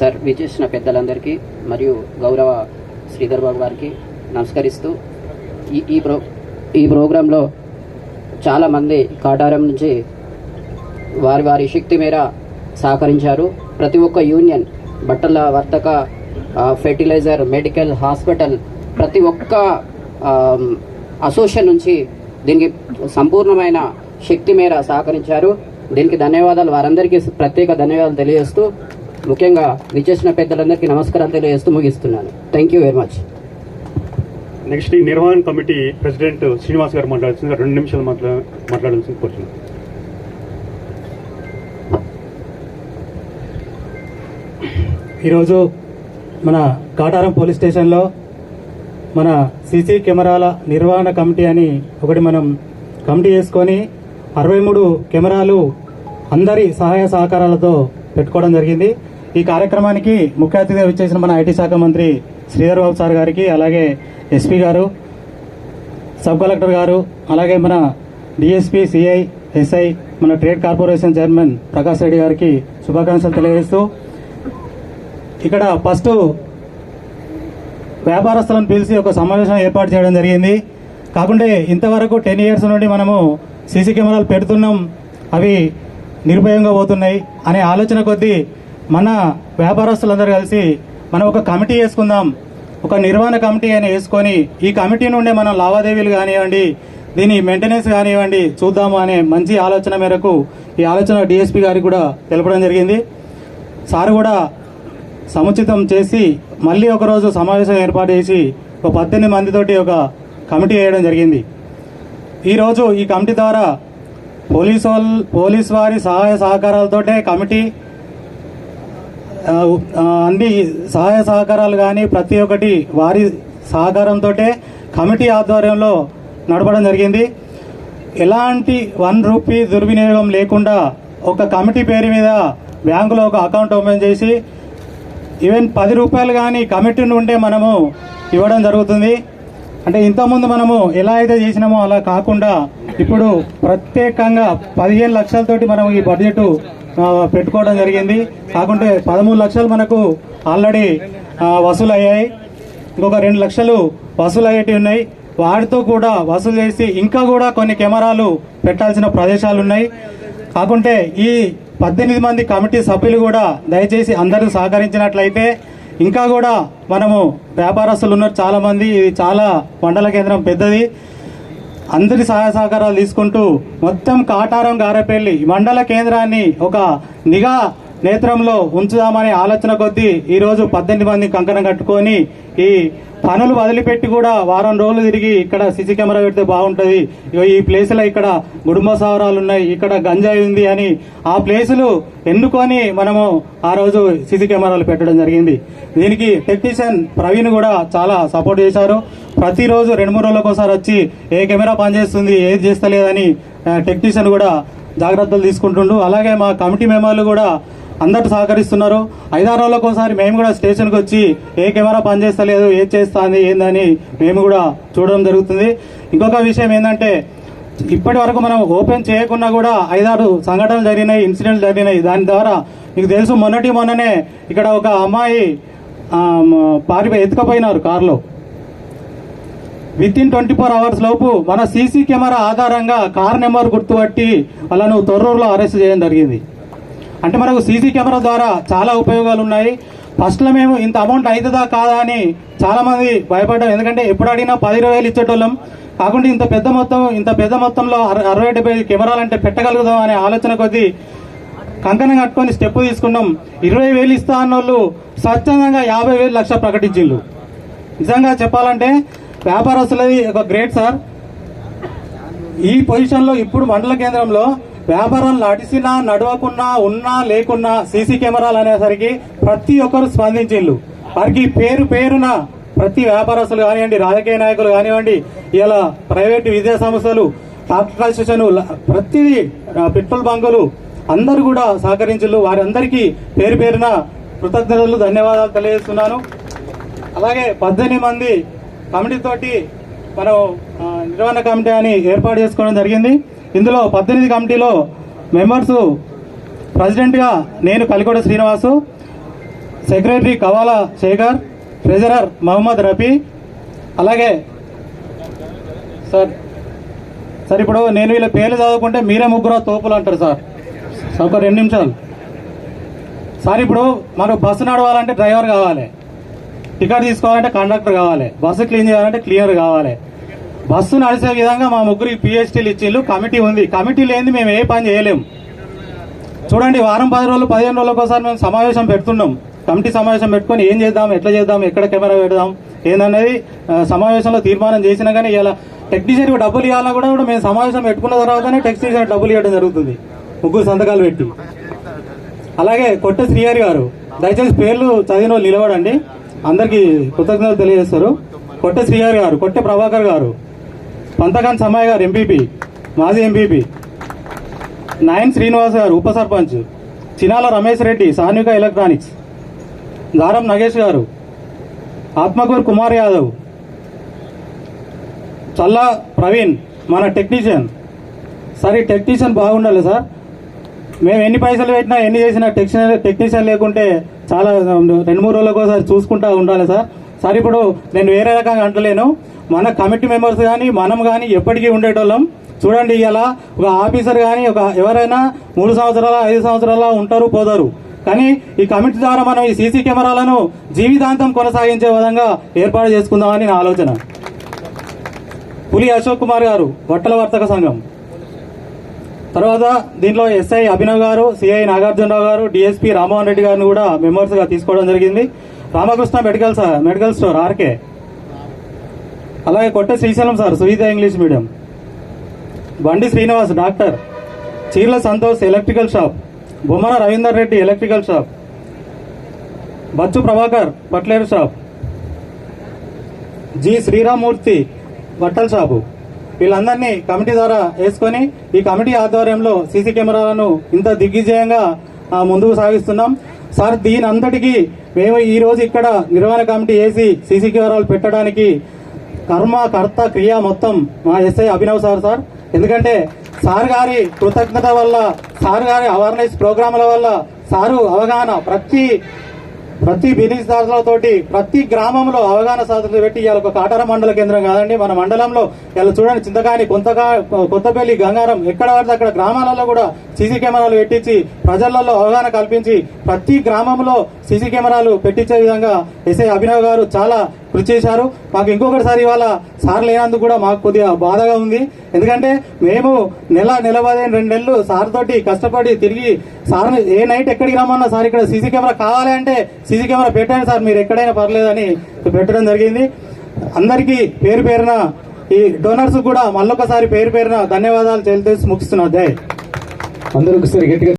Sir విచేసిన పెద్దలందరికీ మరియు గౌరవ శ్రీధర్ బాబు గారికి నమస్కరిస్తూ ఈ ఈ ప్రో ఈ ప్రోగ్రాంలో చాలామంది కాటారం నుంచి వారి వారి శక్తి మేర సహకరించారు. ప్రతి ఒక్క యూనియన్ బట్టల వర్తక ఫెర్టిలైజర్ మెడికల్ హాస్పిటల్ ప్రతి ఒక్క అసోసియేషన్ నుంచి దీనికి సంపూర్ణమైన శక్తి మేర సహకరించారు. దీనికి ధన్యవాదాలు. వారందరికీ ప్రత్యేక ధన్యవాదాలు తెలియజేస్తూ ముఖ్యంగా విచ్చేసిన పెద్దలందరికీ నమస్కారం తెలియజేస్తూ ముగిస్తున్నాను. Thank you very much next ఈ నిర్వహణ కమిటీ ప్రెసిడెంట్ శ్రీనివాస్ గారు మాట్లాడుతుంది రెండు నిమిషాలు మాట్లా మాట్లాడాల్సింది కోరుతున్నాను ఈరోజు మన కాటారం పోలీస్ స్టేషన్లో మన సీసీ కెమెరాల నిర్వహణ కమిటీ అని ఒకటి మనం కమిటీ చేసుకొని అరవై మూడు కెమెరాలు అందరి సహాయ సహకారాలతో పెట్టుకోవడం జరిగింది. ఈ కార్యక్రమానికి ముఖ్య అతిథిగా వచ్చేసిన మన ఐటీ శాఖ మంత్రి శ్రీధర్ బాబు సార్ గారికి అలాగే ఎస్పీ గారు సబ్ కలెక్టర్ గారు అలాగే మన డిఎస్పీ సిఐ ఎస్ఐ మన trade corporation chairman Prakash Reddy గారికి శుభాకాంక్షలు తెలియజేస్తూ ఇక్కడ ఫస్ట్ వ్యాపారస్తులను పిలిచి ఒక సమావేశం ఏర్పాటు చేయడం జరిగింది. కాకుంటే ఇంతవరకు టెన్ ఇయర్స్ నుండి మనము సీసీ కెమెరాలు పెడుతున్నాం. అవి నిర్భయంగా పోతున్నాయి అనే ఆలోచన కొద్దీ మన వ్యాపారస్తులందరూ కలిసి మనం ఒక కమిటీ వేసుకుందాం. ఒక నిర్వహణ కమిటీ అని వేసుకొని ఈ కమిటీ నుండే మనం లావాదేవీలు కానివ్వండి దీని మెయింటెనెన్స్ కానివ్వండి చూద్దాము అనే మంచి ఆలోచన మేరకు ఈ ఆలోచన డిఎస్పీ గారికి కూడా తెలపడం జరిగింది. సార్ కూడా సముచితం చేసి మళ్ళీ ఒకరోజు సమావేశం ఏర్పాటు చేసి ఒక పద్దెనిమిది మందితోటి ఒక కమిటీ వేయడం జరిగింది. ఈరోజు ఈ కమిటీ ద్వారా పోలీసు వాళ్ళ పోలీస్ వారి సహాయ సహకారాలతోటే కమిటీ అన్ని సహాయ సహకారాలు కానీ ప్రతి ఒక్కటి వారి సహకారంతో కమిటీ ఆధ్వర్యంలో నడపడం జరిగింది. ఎలాంటి వన్ రూపీ దుర్వినియోగం లేకుండా ఒక కమిటీ పేరు మీద బ్యాంకులో ఒక అకౌంట్ ఓపెన్ చేసి ఈవెన్ పది రూపాయలు కానీ కమిటీ నుండే మనము ఇవ్వడం జరుగుతుంది. అంటే ఇంతకుముందు మనము ఎలా అయితే చేసినామో అలా కాకుండా ఇప్పుడు ప్రత్యేకంగా పదిహేను లక్షలతోటి మనం ఈ బడ్జెట్ పెట్టుకోవడం జరిగింది. కాకుంటే పదమూడు లక్షలు మనకు ఆల్రెడీ వసూలు అయ్యాయి ఇంకొక రెండు లక్షలు వసూలు అయ్యేటివి ఉన్నాయి. వాటితో కూడా వసూలు చేసి ఇంకా కూడా కొన్ని కెమెరాలు పెట్టాల్సిన ప్రదేశాలు ఉన్నాయి. కాకుంటే ఈ పద్దెనిమిది మంది కమిటీ సభ్యులు కూడా దయచేసి అందరూ సహకరించినట్లయితే ఇంకా కూడా మనము వ్యాపారస్తులు ఉన్నారు చాలామంది. ఇది చాలా మండల కేంద్రం పెద్దది. అందరి సహాయ సహకారాలు తీసుకుంటూ మొత్తం కాటారం గారెపల్లి మండల కేంద్రాన్ని ఒక నిఘా నేత్రంలో ఉంచుదామనే ఆలోచన కొద్దీ ఈరోజు పద్దెనిమిది మంది కంకణం కట్టుకొని ఈ పనులు వదిలిపెట్టి కూడా వారం రోజులు తిరిగి ఇక్కడ సీసీ కెమెరా పెడితే బాగుంటుంది. ఈ ప్లేసులో ఇక్కడ గుడుంబ సవరాలు ఉన్నాయి. ఇక్కడ గంజాయి ఉంది అని ఆ ప్లేసులు ఎన్నుకొని మనము ఆ రోజు సీసీ కెమెరాలు పెట్టడం జరిగింది. దీనికి టెక్నీషియన్ ప్రవీణ్ కూడా చాలా సపోర్ట్ చేశారు. ప్రతిరోజు రెండు మూడు రోజులకు ఒకసారి వచ్చి ఏ కెమెరా పనిచేస్తుంది ఏది చేస్తలేదని టెక్నీషియన్ కూడా జాగ్రత్తలు తీసుకుంటుండు. అలాగే మా కమిటీ మెంబర్లు కూడా అందరు సహకరిస్తున్నారు. ఐదారు రోజులకు ఒకసారి మేము కూడా స్టేషన్కి వచ్చి ఏ కెమెరా పనిచేస్తలేదు ఏది చేస్తుంది ఏందని మేము కూడా చూడడం జరుగుతుంది. ఇంకొక విషయం ఏంటంటే ఇప్పటి వరకు మనం ఓపెన్ చేయకున్నా కూడా ఐదారు సంఘటనలు జరిగినాయి ఇన్సిడెంట్లు జరిగినాయి. దాని ద్వారా మీకు తెలుసు మొన్నటి మొన్ననే ఇక్కడ ఒక అమ్మాయి పారిపోయి ఎత్తుకపోయినారు కారులో. With in twenty four hours లోపు మన సీసీ కెమెరా ఆధారంగా కార్ నెంబర్ గుర్తుపట్టి వాళ్ళను తొర్రూరులో అరెస్ట్ చేయడం జరిగింది. అంటే మనకు సీసీ కెమెరా ద్వారా చాలా ఉపయోగాలు ఉన్నాయి. ఫస్ట్లో మేము ఇంత అమౌంట్ అవుతుందా కాదా అని చాలామంది భయపడ్డాం. ఎందుకంటే ఎప్పుడు అడిగినా పది ఇరవై వేలు ఇచ్చేటోళ్ళం. కాకుండా ఇంత పెద్ద మొత్తం ఇంత పెద్ద మొత్తంలో అరవై డెబ్బై కెమెరాలు అంటే పెట్టగలుగుదాం అనే ఆలోచన కొద్దీ కంకణం కట్టుకొని స్టెప్ తీసుకున్నాం. ఇరవై వేలు ఇస్తా అన్నోళ్ళు స్వచ్ఛందంగా యాభై వేలు లక్ష ప్రకటించిండ్రు. నిజంగా చెప్పాలంటే వ్యాపారస్తులది ఒక గ్రేట్ సార్. ఈ పొజిషన్లో ఇప్పుడు మండల కేంద్రంలో వ్యాపారాలు నడిచినా నడవకున్నా ఉన్నా లేకున్నా సీసీ కెమెరాలు అనేసరికి ప్రతి ఒక్కరు స్పందించిండ్రు వారికి పేరు పేరున ప్రతి వ్యాపారస్తులు కానివ్వండి రాజకీయ నాయకులు కానివ్వండి ఇలా ప్రైవేట్ విద్యా సంస్థలు టాక్టర్ ప్రతిదీ పెట్రోల్ బంకులు అందరూ కూడా సహకరించు వారందరికీ పేరు పేరున కృతజ్ఞతలు ధన్యవాదాలు తెలియజేస్తున్నాను. అలాగే పద్దెనిమిది మంది కమిటీ తోటి మనం నిర్వహణ కమిటీ అని ఏర్పాటు చేసుకోవడం జరిగింది. ఇందులో పద్దెనిమిది కమిటీలో మెంబర్స్ ప్రెసిడెంట్గా నేను కలికోట శ్రీనివాసు సెక్రటరీ కవాలా శేఖర్ ట్రెజరర్ మహమ్మద్ రఫీ అలాగే సార్ సార్ ఇప్పుడు నేను వీళ్ళ పేర్లు చదువుకుంటే మీరే ముగ్గురు తోపులు అంటారు సార్. సార్, ఒక రెండు నిమిషాలు. సార్ ఇప్పుడు మనకు బస్సు నడవాలంటే డ్రైవర్ కావాలి. టికెట్ తీసుకోవాలంటే కండక్టర్ కావాలి. బస్సు క్లీన్ చేయాలంటే క్లియర్ కావాలి. బస్సు నడిచే విధంగా మా ముగ్గురికి పిహెచ్డీలు ఇచ్చిళ్ళు కమిటీ ఉంది. కమిటీ లేనిది మేము ఏ పని చేయలేము చూడండి వారం పది రోజులు పదిహేను రోజులకు ఒకసారి మేము సమావేశం పెడుతున్నాం. కమిటీ సమావేశం పెట్టుకొని ఏం చేద్దాం ఎట్లా చేద్దాం ఎక్కడ కెమెరా పెడదాం ఏందనేది సమావేశంలో తీర్మానం చేసినా కానీ ఇలా టెక్నీషియన్కి డబ్బులు ఇవ్వాలన్నా కూడా కూడా మేము సమావేశం పెట్టుకున్న తర్వాతనే టెక్నీషియన్ డబ్బులు ఇవ్వడం జరుగుతుంది. ముగ్గురు సంతకాలు పెట్టి. అలాగే కొట్ట శ్రీహరి గారు దయచేసి పేర్లు చదివిన వాళ్ళు నిలబడండి. అందరికీ కృతజ్ఞతలు తెలియజేస్తారు. కొట్టె శ్రీహరి గారు కొట్టె ప్రభాకర్ గారు పంతకాన్ సమయ్య గారు ఎంపీపీ మాజీ ఎంపీపీ నాయన్ శ్రీనివాస్ గారు ఉప సర్పంచ్. చినాల రమేష్ రెడ్డి సాన్విక ఎలక్ట్రానిక్స్. దారం నగేష్ గారు ఆత్మకూరు కుమార్ యాదవ్. చల్లా ప్రవీణ్ మన టెక్నీషియన్. సార్ ఈ టెక్నీషియన్ బాగుండాలి సార్. మేము ఎన్ని పైసలు పెట్టినా ఎన్ని చేసినా టెక్షన్ టెక్నీషియన్ లేకుంటే చాలా రెండు మూడు రోజులకు ఒకసారి చూసుకుంటా ఉండాలి సార్. సార్ ఇప్పుడు నేను వేరే రకంగా అంటలేను. మన కమిటీ మెంబర్స్ కానీ మనం కానీ ఎప్పటికీ ఉండేటోళ్ళం. చూడండి ఇలా ఒక ఆఫీసర్ కానీ ఒక ఎవరైనా మూడు సంవత్సరాల ఐదు సంవత్సరాల ఉంటారు పోతారు. కానీ ఈ కమిటీ ద్వారా మనం ఈ సీసీ కెమెరాలను జీవితాంతం కొనసాగించే విధంగా ఏర్పాటు చేసుకుందామని నా ఆలోచన. పులి అశోక్ కుమార్ గారు బట్టల వర్తక సంఘం. తర్వాత దీంట్లో ఎస్ఐ అభినవ్ గారు సిఐ నాగార్జునరావు గారు డిఎస్పీ రామ్మోహన్ రెడ్డి గారిని కూడా మెంబర్స్గా తీసుకోవడం జరిగింది. Ramakrishna medical sir medical store RK. అలాగే Kotta Srisailam sir Sunitha English medium. Bandi Srinivas doctor. Cheerla Santosh electrical shop. Bommana Ravinder Reddy electrical shop. Bachu Prabhakar బట్లేరు shop. G Sriramamurthy బట్టల shop. వీళ్ళందరినీ committee ద్వారా వేసుకొని ఈ కమిటీ ఆధ్వర్యంలో CC కెమెరాలను ఇంత దిగ్విజయంగా ముందుకు సాగిస్తున్నాం. సార్ దీని అంతటికీ మేము ఈరోజు ఇక్కడ నిర్వహణ కమిటీ వేసి సీసీ కెమెరాలు పెట్టడానికి కర్మ కర్త క్రియ మొత్తం మా ఎస్ఐ అభినవ్ సార్ సార్. ఎందుకంటే సార్ గారి కృతజ్ఞత వల్ల సార్ గారి అవేర్నెస్ ప్రోగ్రాంల వల్ల సారు అవగాహన ప్రతి ప్రతి బిజినెస్దారులతోటి ప్రతి గ్రామంలో అవగాహన సాధనలు పెట్టి ఇవాళ ఒక కాటార మండల కేంద్రం కాదండి మన మండలంలో ఇలా చూడండి చింతకాని కొంతగా కొత్తపల్లి గంగారం ఎక్కడ పడితే అక్కడ గ్రామాలలో కూడా సీసీ కెమెరాలు పెట్టించి ప్రజలలో అవగాహన కల్పించి ప్రతి గ్రామంలో సీసీ కెమెరాలు పెట్టించే విధంగా ఎస్ఐ అభినవ్ గారు చాలా కృషి చేశారు. మాకు ఇంకొకటిసారి ఇవాళ సార్ లేనందుకు కూడా మాకు కొద్దిగా బాధగా ఉంది. ఎందుకంటే మేము నెల నెల రెండు నెలలు సార్ తోటి కష్టపడి తిరిగి సార్ ఏ నైట్ ఎక్కడికి రమ్మన్నా సార్ ఇక్కడ సీసీ కెమెరా కావాలి అంటే సీసీ కెమెరా పెట్టండి సార్ మీరు ఎక్కడైనా పర్లేదని పెట్టడం జరిగింది. అందరికీ పేరు పేరున ఈ డోనర్స్ కూడా మళ్ళొకసారి పేరు పేరున ధన్యవాదాలు తెలియజేసి ముగిస్తున్నా జై అందరూ ఒకసారి గట్టిగా